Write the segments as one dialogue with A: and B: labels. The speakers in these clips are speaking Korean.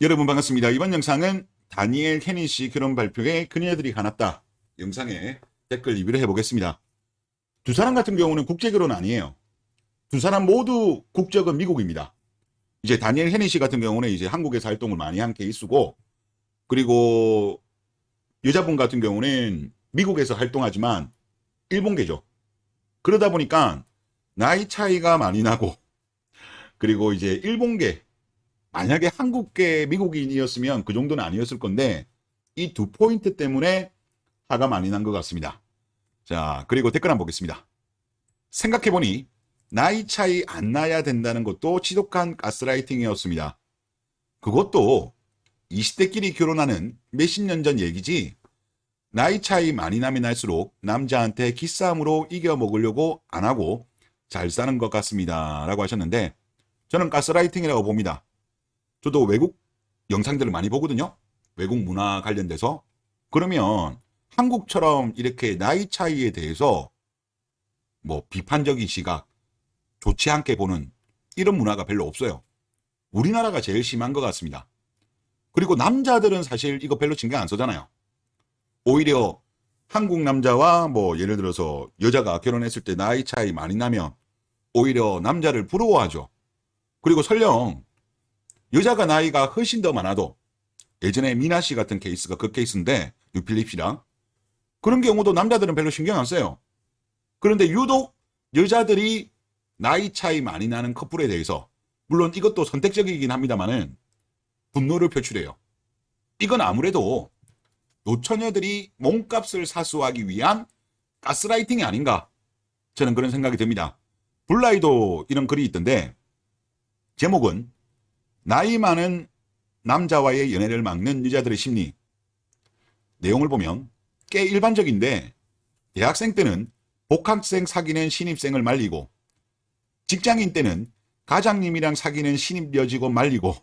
A: 여러분 반갑습니다. 이번 영상은 다니엘 케니시 결혼 발표에 그녀들이 가났다 영상에 댓글 리뷰를 해보겠습니다. 두 사람 같은 경우는 국제 결혼 아니에요. 두 사람 모두 국적은 미국입니다. 이제 다니엘 헤니시 같은 경우는 이제 한국에서 활동을 많이 한 케이스고 그리고 여자분 같은 경우는 미국에서 활동하지만 일본계죠. 그러다 보니까 나이 차이가 많이 나고 그리고 이제 일본계 만약에 한국계 미국인이었으면 그 정도는 아니었을 건데 이 두 포인트 때문에 화가 많이 난 것 같습니다. 자, 그리고 댓글 한번 보겠습니다. 생각해보니 나이 차이 안 나야 된다는 것도 지독한 가스라이팅이었습니다. 그것도 20대끼리 결혼하는 몇십 년 전 얘기지 나이 차이 많이 나면 날수록 남자한테 기싸움으로 이겨 먹으려고 안 하고 잘 사는 것 같습니다. 라고 하셨는데 저는 가스라이팅이라고 봅니다. 저도 외국 영상들을 많이 보거든요. 외국 문화 관련돼서. 그러면 한국처럼 이렇게 나이 차이에 대해서 뭐 비판적인 시각, 좋지 않게 보는 이런 문화가 별로 없어요. 우리나라가 제일 심한 것 같습니다. 그리고 남자들은 사실 이거 별로 신경 안 쓰잖아요. 오히려 한국 남자와 뭐 예를 들어서 여자가 결혼했을 때 나이 차이 많이 나면 오히려 남자를 부러워하죠. 그리고 설령 여자가 나이가 훨씬 더 많아도 예전에 미나 씨 같은 케이스가 그 케이스인데 유필립 씨랑 그런 경우도 남자들은 별로 신경 안 써요. 그런데 유독 여자들이 나이 차이 많이 나는 커플에 대해서 물론 이것도 선택적이긴 합니다만은 분노를 표출해요. 이건 아무래도 노처녀들이 몸값을 사수하기 위한 가스라이팅이 아닌가 저는 그런 생각이 듭니다. 블라이도 이런 글이 있던데 제목은 나이 많은 남자와의 연애를 막는 여자들의 심리. 내용을 보면 꽤 일반적인데 대학생 때는 복학생 사귀는 신입생을 말리고 직장인 때는 가장님이랑 사귀는 신입 여직원 말리고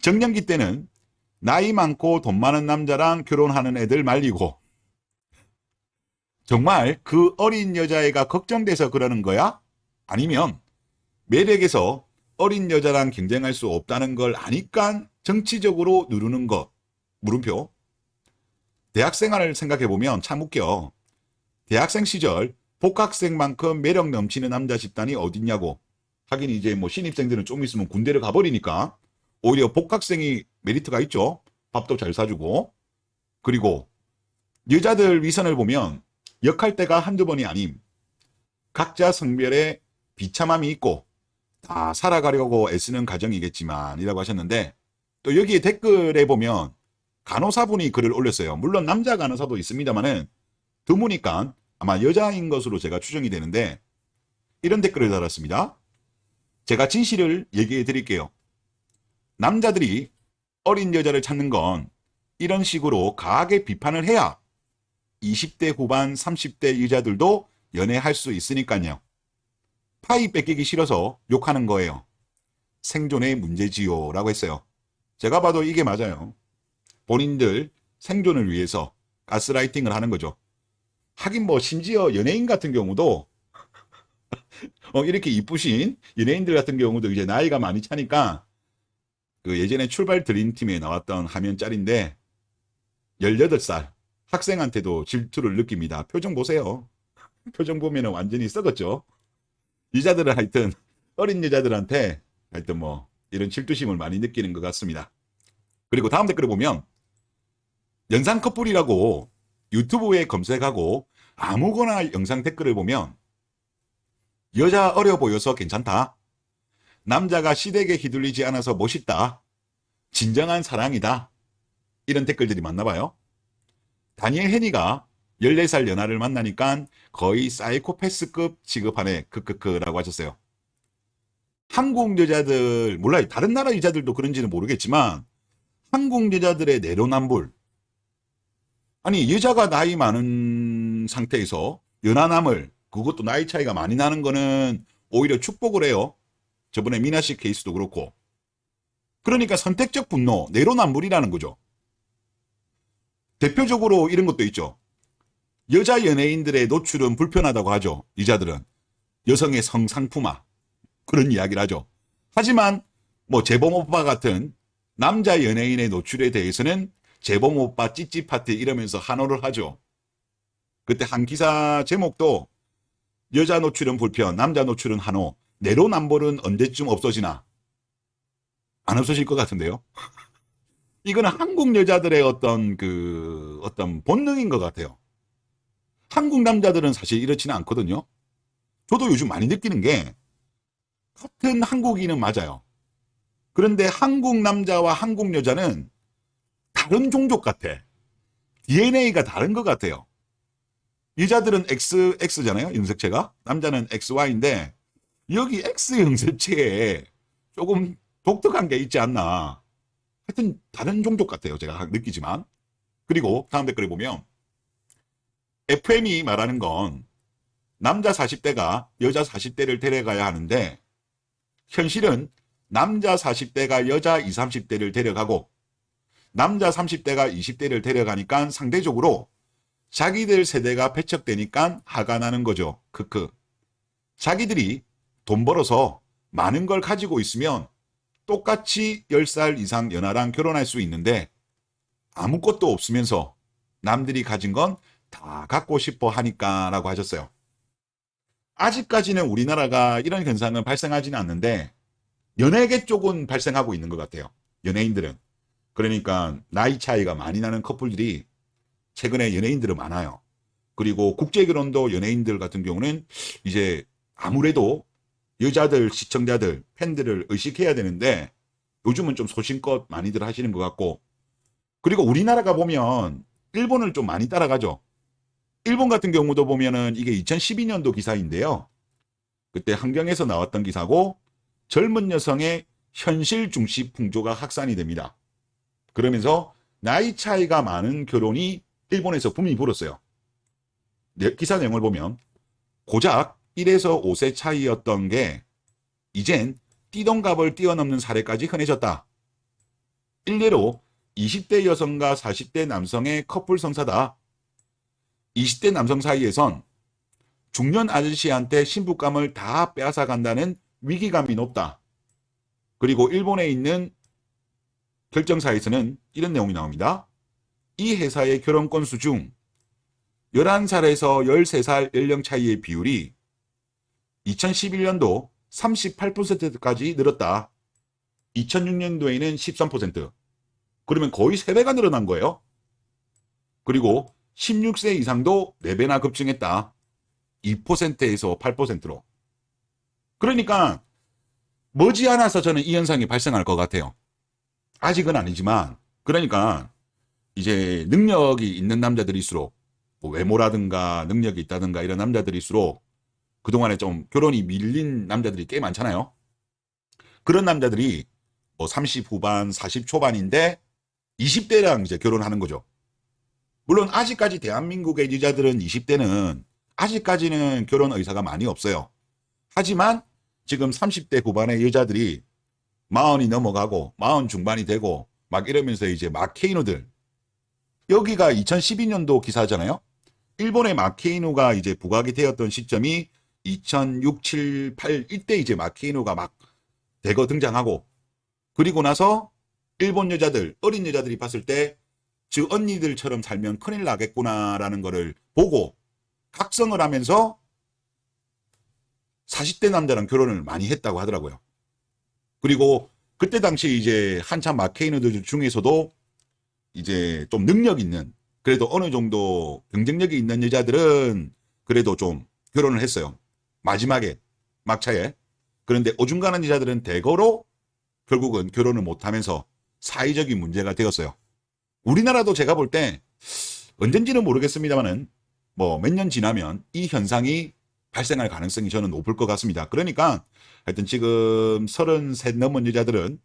A: 정년기 때는 나이 많고 돈 많은 남자랑 결혼하는 애들 말리고 정말 그 어린 여자애가 걱정돼서 그러는 거야? 아니면 매력에서 어린 여자랑 경쟁할 수 없다는 걸 아니까 정치적으로 누르는 것. 물음표. 대학 생활을 생각해보면 참 웃겨. 대학생 시절 복학생만큼 매력 넘치는 남자 집단이 어딨냐고. 하긴 이제 뭐 신입생들은 좀 있으면 군대를 가버리니까 오히려 복학생이 메리트가 있죠. 밥도 잘 사주고. 그리고 여자들 위선을 보면 역할대가 한두 번이 아님. 각자 성별에 비참함이 있고 다 살아가려고 애쓰는 가정이겠지만 이라고 하셨는데 또 여기에 댓글에 보면 간호사분이 글을 올렸어요. 물론 남자 간호사도 있습니다만은 드무니까 아마 여자인 것으로 제가 추정이 되는데 이런 댓글을 달았습니다. 제가 진실을 얘기해 드릴게요. 남자들이 어린 여자를 찾는 건 이런 식으로 강하게 비판을 해야 20대 후반 30대 여자들도 연애할 수 있으니까요. 파이 뺏기기 싫어서 욕하는 거예요. 생존의 문제지요. 라고 했어요. 제가 봐도 이게 맞아요. 본인들 생존을 위해서 가스라이팅을 하는 거죠. 하긴 뭐 심지어 연예인 같은 경우도 어, 이렇게 이쁘신 연예인들 같은 경우도 이제 나이가 많이 차니까 그 예전에 출발 드림팀에 나왔던 화면 짤인데 18살 학생한테도 질투를 느낍니다. 표정 보세요. 표정 보면은 완전히 썩었죠. 여자들은 하여튼 어린 여자들한테 하여튼 뭐 이런 질투심을 많이 느끼는 것 같습니다. 그리고 다음 댓글을 보면 연상 커플이라고 유튜브에 검색하고 아무거나 영상 댓글을 보면 여자 어려 보여서 괜찮다. 남자가 시댁에 휘둘리지 않아서 멋있다. 진정한 사랑이다. 이런 댓글들이 많나 봐요. 다니엘 헤니가 14살 연하를 만나니까 거의 사이코패스급 취급하네. 크크크라고 하셨어요. 한국 여자들 몰라요. 다른 나라 여자들도 그런지는 모르겠지만 한국 여자들의 내로남불 아니 여자가 나이 많은 상태에서 연하남을 그것도 나이 차이가 많이 나는 거는 오히려 축복을 해요. 저번에 미나 씨 케이스도 그렇고. 그러니까 선택적 분노, 내로남불이라는 거죠. 대표적으로 이런 것도 있죠. 여자 연예인들의 노출은 불편하다고 하죠. 여자들은. 여성의 성상품화. 그런 이야기를 하죠. 하지만 뭐 재범 오빠 같은 남자 연예인의 노출에 대해서는 재범 오빠 찌찌 파티 이러면서 한호를 하죠. 그때 한 기사 제목도 여자 노출은 불편, 남자 노출은 한호, 내로남불은 언제쯤 없어지나? 안 없어질 것 같은데요. 이거는 한국 여자들의 어떤 그 어떤 본능인 것 같아요. 한국 남자들은 사실 이렇지는 않거든요. 저도 요즘 많이 느끼는 게 같은 한국인은 맞아요. 그런데 한국 남자와 한국 여자는 다른 종족 같아. DNA가 다른 것 같아요. 여자들은 XX, 잖아요 염색체가. 남자는 XY인데, 여기 X 염색체에 조금 독특한 게 있지 않나. 하여튼, 다른 종족 같아요. 제가 느끼지만. 그리고 다음 댓글에 보면, FM이 말하는 건, 남자 40대가 여자 40대를 데려가야 하는데, 현실은 남자 40대가 여자 20, 30대를 데려가고 남자 30대가 20대를 데려가니까 상대적으로 자기들 세대가 배척되니까 화가 나는 거죠. 크크. 자기들이 돈 벌어서 많은 걸 가지고 있으면 똑같이 10살 이상 연하랑 결혼할 수 있는데 아무것도 없으면서 남들이 가진 건 다 갖고 싶어 하니까 라고 하셨어요. 아직까지는 우리나라가 이런 현상은 발생하지는 않는데 연예계 쪽은 발생하고 있는 것 같아요. 연예인들은. 그러니까 나이 차이가 많이 나는 커플들이 최근에 연예인들은 많아요. 그리고 국제 결혼도 연예인들 같은 경우는 이제 아무래도 여자들 시청자들 팬들을 의식해야 되는데 요즘은 좀 소신껏 많이들 하시는 것 같고 그리고 우리나라가 보면 일본을 좀 많이 따라가죠. 일본 같은 경우도 보면은 이게 2012년도 기사인데요. 그때 한경에서 나왔던 기사고 젊은 여성의 현실 중시 풍조가 확산이 됩니다. 그러면서 나이 차이가 많은 결혼이 일본에서 붐이 불었어요. 네, 기사 내용을 보면 고작 1에서 5세 차이였던 게 이젠 띠동갑을 뛰어넘는 사례까지 흔해졌다. 일례로 20대 여성과 40대 남성의 커플 성사다. 20대 남성 사이에선 중년 아저씨한테 신부감을 다 빼앗아 간다는 위기감이 높다. 그리고 일본에 있는 결정사에서는 이런 내용이 나옵니다. 이 회사의 결혼 건수 중 11살에서 13살 연령 차이의 비율이 2011년도 38%까지 늘었다. 2006년도에는 13%. 그러면 거의 3배가 늘어난 거예요. 그리고 16세 이상도 4배나 급증했다. 2%에서 8%로. 그러니까 머지않아서 저는 이 현상이 발생할 것 같아요. 아직은 아니지만 그러니까 이제 능력이 있는 남자들일수록 뭐 외모라든가 능력이 있다든가 이런 남자들일수록 그동안에 좀 결혼이 밀린 남자들이 꽤 많잖아요. 그런 남자들이 뭐 30 후반, 40 초반인데 20대랑 이제 결혼하는 거죠. 물론 아직까지 대한민국의 여자들은 20대는 아직까지는 결혼 의사가 많이 없어요. 하지만 지금 30대 후반의 여자들이 마흔이 넘어가고 마흔 중반이 되고 막 이러면서 이제 마케이노들 여기가 2012년도 기사잖아요. 일본의 마케이노가 이제 부각이 되었던 시점이 2006, 7, 8 이때 이제 마케이노가 막 대거 등장하고 그리고 나서 일본 여자들 어린 여자들이 봤을 때 즉 언니들처럼 살면 큰일 나겠구나라는 거를 보고 각성을 하면서 40대 남자랑 결혼을 많이 했다고 하더라고요. 그리고 그때 당시 이제 한참 마케이너들 중에서도 이제 좀 능력 있는 그래도 어느 정도 경쟁력이 있는 여자들은 그래도 좀 결혼을 했어요. 마지막에 막차에. 그런데 어중간한 여자들은 대거로 결국은 결혼을 못하면서 사회적인 문제가 되었어요. 우리나라도 제가 볼 때 언젠지는 모르겠습니다만은 뭐 몇 년 지나면 이 현상이 발생할 가능성이 저는 높을 것 같습니다. 그러니까 하여튼 지금 33 넘은 여자들은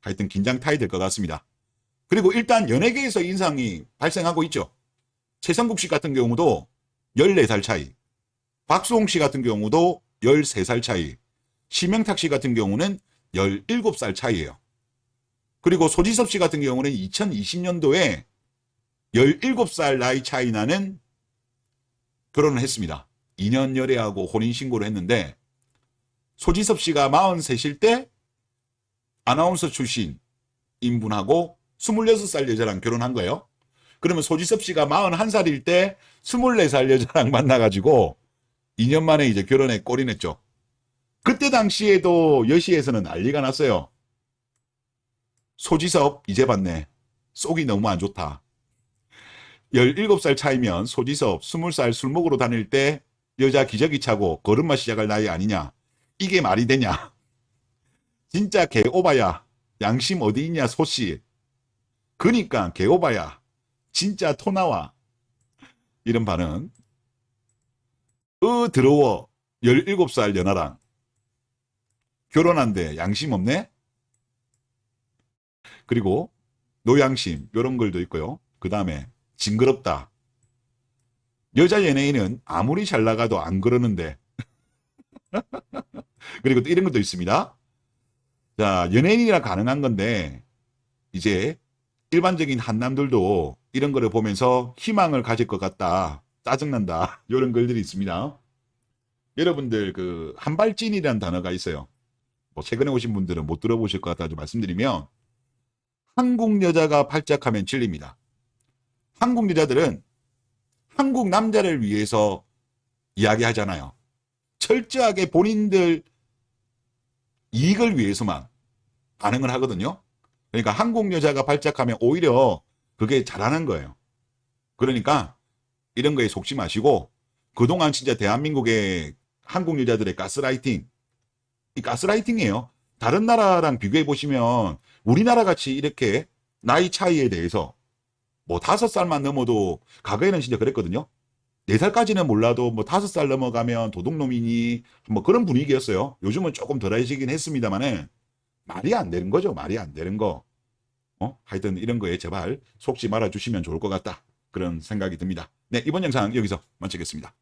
A: 하여튼 긴장 타야 될것 같습니다. 그리고 일단 연예계에서 인상이 발생하고 있죠. 최성국 씨 같은 경우도 14살 차이, 박수홍 씨 같은 경우도 13살 차이, 심영탁 씨 같은 경우는 17살 차이예요. 그리고 소지섭 씨 같은 경우는 2020년도에 17살 나이 차이 나는 결혼을 했습니다. 2년 열애하고 혼인신고를 했는데 소지섭 씨가 43일 때 아나운서 출신 인분하고 26살 여자랑 결혼한 거예요. 그러면 소지섭 씨가 41살일 때 24살 여자랑 만나가지고 2년 만에 이제 결혼에 꼴이 냈죠. 그때 당시에도 여시에서는 난리가 났어요. 소지섭 이제 봤네. 속이 너무 안 좋다. 17살 차이면 소지섭 20살 술 먹으러 다닐 때 여자 기저귀 차고 걸음마 시작할 나이 아니냐. 이게 말이 되냐. 진짜 개오바야. 양심 어디 있냐 소씨. 그니까 개오바야. 진짜 토 나와. 이런 반응. 으 더러워. 17살 연하랑. 결혼한데 양심 없네? 그리고 노양심 이런 글도 있고요. 그 다음에 징그럽다. 여자 연예인은 아무리 잘 나가도 안 그러는데. 그리고 또 이런 것도 있습니다. 자, 연예인이라 가능한 건데, 이제 일반적인 한남들도 이런 거를 보면서 희망을 가질 것 같다. 짜증난다. 이런 글들이 있습니다. 여러분들 그 한발찐이라는 단어가 있어요. 뭐 최근에 오신 분들은 못 들어보실 것 같아서 말씀드리면 한국 여자가 발작하면 진립니다. 한국 여자들은 한국 남자를 위해서 이야기하잖아요. 철저하게 본인들 이익을 위해서만 반응을 하거든요. 그러니까 한국 여자가 발작하면 오히려 그게 잘하는 거예요. 그러니까 이런 거에 속지 마시고 그동안 진짜 대한민국의 한국 여자들의 가스라이팅 이 가스라이팅이에요. 다른 나라랑 비교해 보시면 우리나라 같이 이렇게 나이 차이에 대해서 뭐 다섯 살만 넘어도 과거에는 진짜 그랬거든요. 네 살까지는 몰라도 뭐 다섯 살 넘어가면 도둑놈이니 뭐 그런 분위기였어요. 요즘은 조금 덜해지긴 했습니다만은 말이 안 되는 거죠. 말이 안 되는 거. 어? 하여튼 이런 거에 제발 속지 말아 주시면 좋을 것 같다. 그런 생각이 듭니다. 네, 이번 영상 여기서 마치겠습니다.